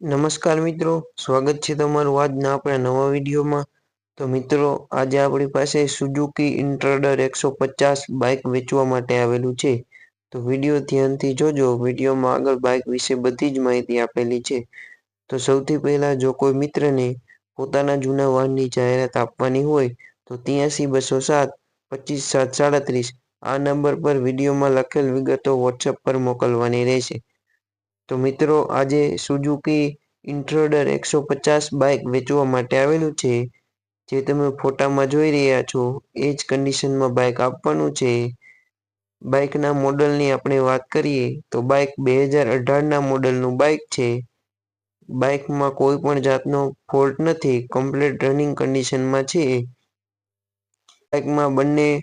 નમસ્કાર મિત્રો, સ્વાગત છે તમારું આજના આપણા નવા વિડીયોમાં. તો મિત્રો, આજે આપણી પાસે સુઝુકી ઇન્ટ્રડર એકસો પચાસ બાઇક વેચવા માટે આવેલું છે. તો વીડિયો ધ્યાનથી જોજો, વિડીયોમાં આગળ બાઇક વિશે બધી જ માહિતી આપેલી છે. તો સૌથી પહેલાં જો કોઈ મિત્રને પોતાના જૂના વાહનની જાહેરાત આપવાની હોય, તો ત્યાંસી બસો સાત પચીસ સાત સાડત્રીસ આ નંબર પર વિડીયોમાં લખેલ વિગતો વોટ્સએપ પર મોકલવાની રહેશે. તો મિત્રો, આજે સુઝુકી ઇન્ટ્રોડર એકસો પચાસ બાઇક વેચવા માટે આવેલું છે. જે તમે ફોટામાં જોઈ રહ્યા છો, એ જ કન્ડિશનમાં બાઇક આપવાનું છે. બાઇકના મોડલની આપણે વાત કરીએ, તો બાઇક બે હજાર અઢારના મોડલનું બાઇક છે. બાઇકમાં કોઈ પણ જાતનો ફોલ્ટ નથી કમ્પ્લીટ રનિંગ કન્ડિશનમાં છે. બાઇકમાં બંને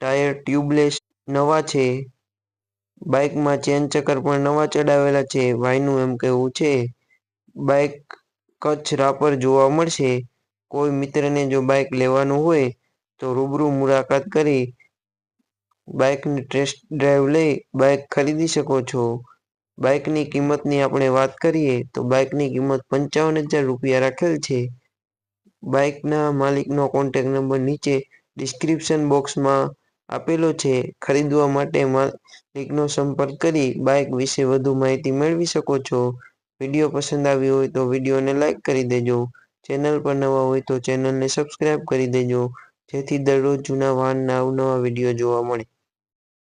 ટાયર ટ્યુબલેસ નવા છે. બાઇકમાં ચેન ચક્કર પણ નવા ચડાવેલા છે. ભાઈનું એમ કહેવું છે, બાઇક કચ્છ રાપર જોવા મળશે. કોઈ મિત્રને જો બાઇક લેવાનું હોય તો રૂબરૂ મુલાકાત કરી બાઇકની ટેસ્ટ ડ્રાઈવ લઈ બાઇક ખરીદી શકો છો. બાઇકની કિંમતની આપણે વાત કરીએ તો બાઇકની કિંમત પંચાવન હજાર રૂપિયા રાખેલ છે. બાઇકના માલિકનો કોન્ટેક નંબર નીચે ડિસ્ક્રિપ્શન બોક્સમાં આપેલો છે. ખરીદવા માટે માલિકનો સંપર્ક કરી બાઇક વિશે વધુ માહિતી મેળવી શકો છો. વીડિયો પસંદ આવ્યો હોય તો વિડીયોને લાઇક કરી દેજો. ચેનલ પર નવા હોય તો ચેનલને સબસ્ક્રાઈબ કરી દેજો. જેથી દરરોજ જૂના વાહનના અવનવા વીડિયો જોવા મળે.